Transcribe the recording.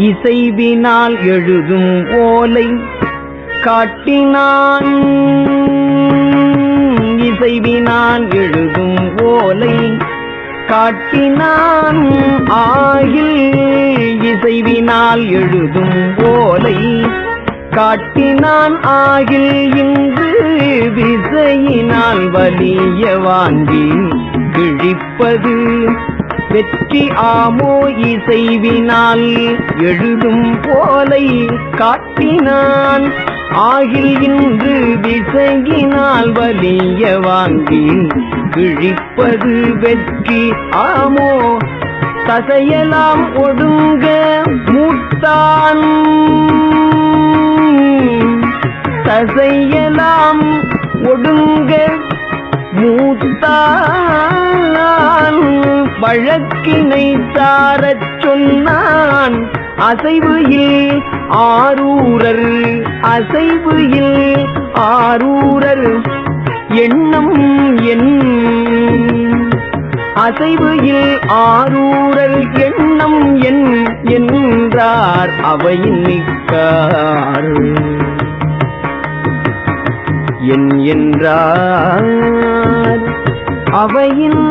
இசைவினால் எழுதும் ஓலை காட்டினான். இசைவினால் எழுதும் ஓலை காட்டினான். ஆகில் இசைவினால் எழுதும் ஓலை காட்டினான். ஆகில் இன்று விசையினால் வலிய வாங்கி கிழிப்பது வெற்றி ஆமோ இசைவினால் எழுதும் போலை காட்டினான். ஆகில் இன்று விசையினால் வலிய வாங்கி கிழிப்பது வெற்றி ஆமோ. தசையலாம் ஒடுங்க மூத்தான் தசையலாம் ஒடுங்க மூத்தான் வழக்கினை சாரச் சொன்னான். அசைவு இல் ஆரூரர் அசைவு இல் ஆரூரர். எண்ணம் என். அசைவு இல் ஆரூரல் எண்ணம் என் என்றார் அவையின் மிக்கார் என் என்றார் அவையின்